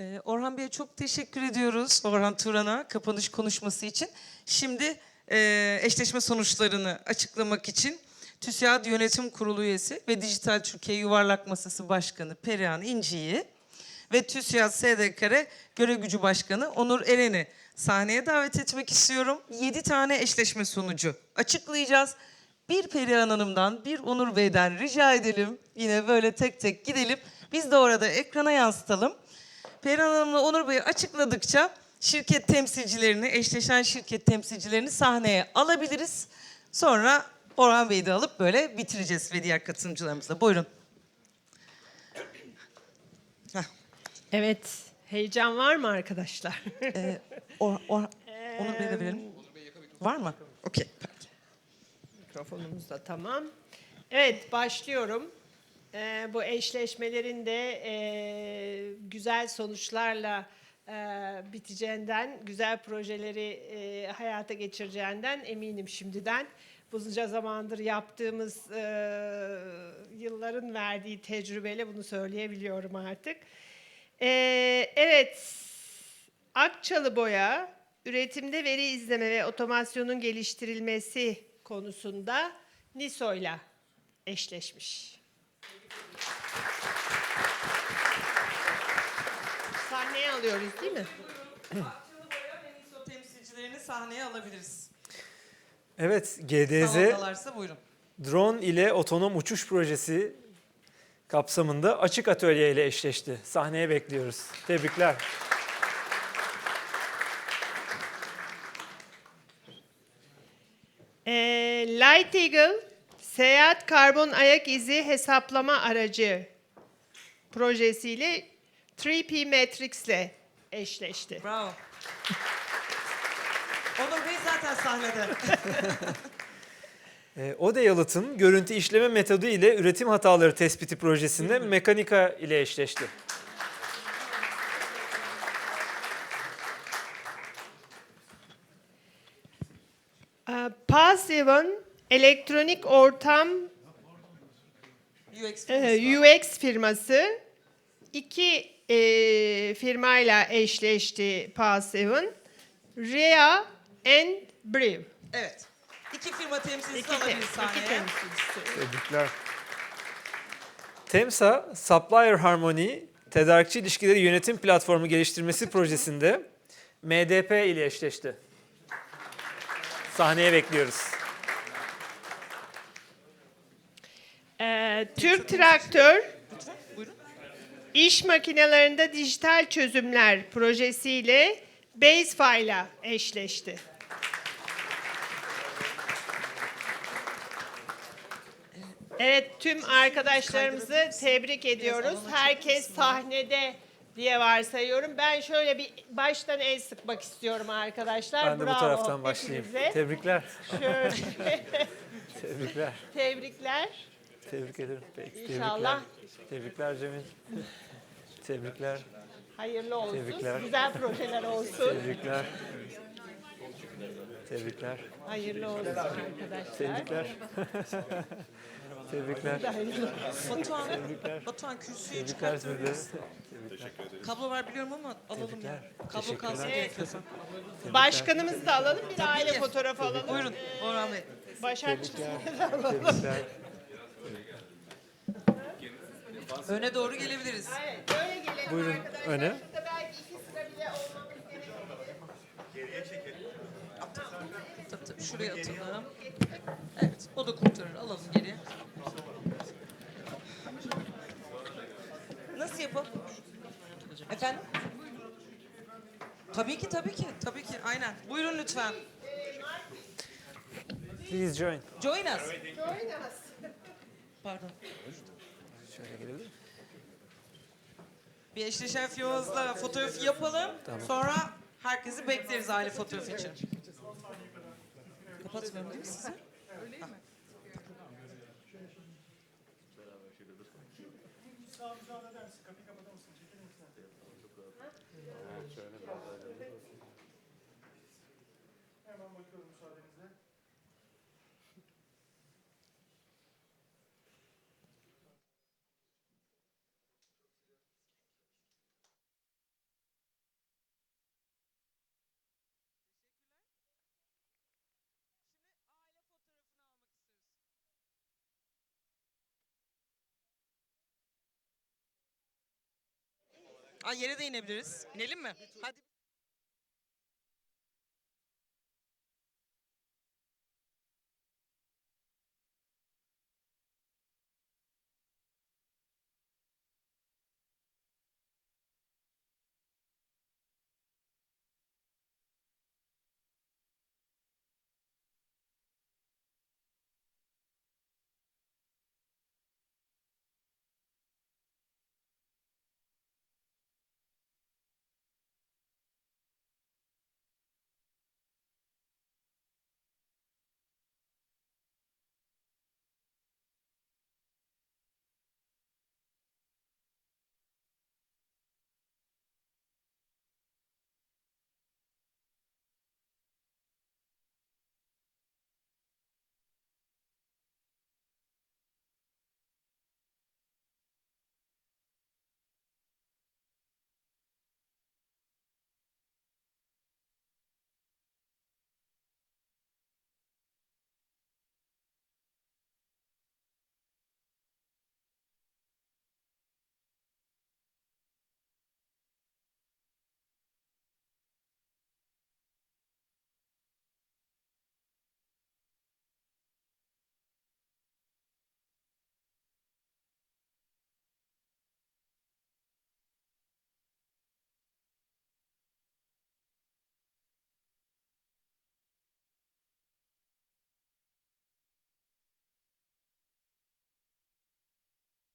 Ee, Orhan Bey'e çok teşekkür ediyoruz. Orhan Turan'a kapanış konuşması için. Şimdi e, eşleşme sonuçlarını açıklamak için TÜSİAD Yönetim Kurulu üyesi ve Dijital Türkiye Yuvarlak Masası Başkanı Perihan İnci'yi ve TÜSİAD SDKR Görev Gücü Başkanı Onur Eren'i sahneye davet etmek istiyorum. 7 tane eşleşme sonucu açıklayacağız. Bir Perihan Hanım'dan, bir Onur Bey'den rica edelim. Yine böyle tek tek gidelim. Biz de orada ekrana yansıtalım. Perihan Hanım'la Onur Bey açıkladıkça şirket temsilcilerini, eşleşen şirket temsilcilerini sahneye alabiliriz. Sonra Orhan Bey'i de alıp böyle bitireceğiz ve diğer katılımcılarımızla. Buyurun. Evet, heyecan var mı arkadaşlar? e, Or- Or- Onur Bey'e de verelim. Var mı? Okey. Mikrofonumuz da tamam. Evet, başlıyorum. Ee, bu eşleşmelerin de e, güzel sonuçlar e, biteceğinden, güzel projeleri e, hayata geçireceğinden eminim şimdiden. Uzunca zamandır yaptığımız e, yılların verdiği tecrübeyle bunu söyleyebiliyorum artık. Ee, evet, Akçalı Boya üretimde veri izleme ve otomasyonun geliştirilmesi konusunda NISO'yla eşleşmiş. Sahneye alıyoruz değil mi? Temsilcilerini sahneye alabiliriz. Evet, GDZ Salondalarsa buyurun. drone ile otonom uçuş projesi kapsamında açık atölye ile eşleşti. Sahneye bekliyoruz. Tebrikler. Ee, Light Eagle seyahat karbon ayak izi hesaplama aracı projesiyle 3P Matrix ile eşleşti. Bravo. Onur Bey zaten sahnede. Ee, Ode Yalıt'ın görüntü işleme metodu ile üretim hataları tespiti projesinde mekanika ile eşleşti. Ee, Passive'ın elektronik ortam UX e, UX firması iki e, firmayla eşleşti Passive'ın. Rea and Brew. Evet. İki firma temsilcisi İki, te- alabiliriz iki sahneye. temsilcisi. Tebrikler. Temsa, Supplier Harmony, tedarikçi ilişkileri yönetim platformu geliştirmesi projesinde MDP ile eşleşti. Sahneye bekliyoruz. Ee, Türk Traktör. İş makinelerinde dijital çözümler projesiyle Basefile'a eşleşti. Evet tüm arkadaşlarımızı tebrik ediyoruz. Herkes sahnede diye varsayıyorum. Ben şöyle bir baştan el sıkmak istiyorum arkadaşlar. Ben de bu Bravo taraftan başlayayım. hepinize. Tebrikler. Şöyle Tebrikler. tebrikler. Tebrik ederim. Peki, İnşallah. Tebrikler. Tebrikler Cemil. Tebrikler. Hayırlı olsun. Tebrikler. Güzel projeler olsun. Tebrikler. Tebrikler. Hayırlı olsun arkadaşlar. Tebrikler. Tebrikler. Hayırlı Batuhan, Tebrikler. Batuhan kürsüyü Tebrikler size. misin? Kablo var biliyorum ama alalım Tebrikler. ya. Kablo kalsın Teşekkürler. gerekiyorsa. Başkanımızı da alalım. Bir de aile fotoğrafı alalım. Buyurun Orhan Bey. Başak Tebrikler. Öne doğru gelebiliriz. Evet, böyle gelelim Buyurun, arkadaşlar. öne. Şurada belki iki sıra bile olmamız gerekebilir. Tabii tabii şuraya atalım. Evet o da kurtarır. Alalım geriye. Nasıl yapalım? Efendim? Tabii ki tabii ki. Tabii ki aynen. Buyurun lütfen. Please join. Join us. Join us. Pardon. Şöyle gelebilir miyim? Bir eşleşen Yoz'la fotoğraf yapalım. Tamam. Sonra herkesi bekleriz aile fotoğraf için. Kapatmıyorum değil mi sizi? Öyle mi? Hemen bakıyorum müsaade Aa, yere de inebiliriz. İnelim mi? Hadi.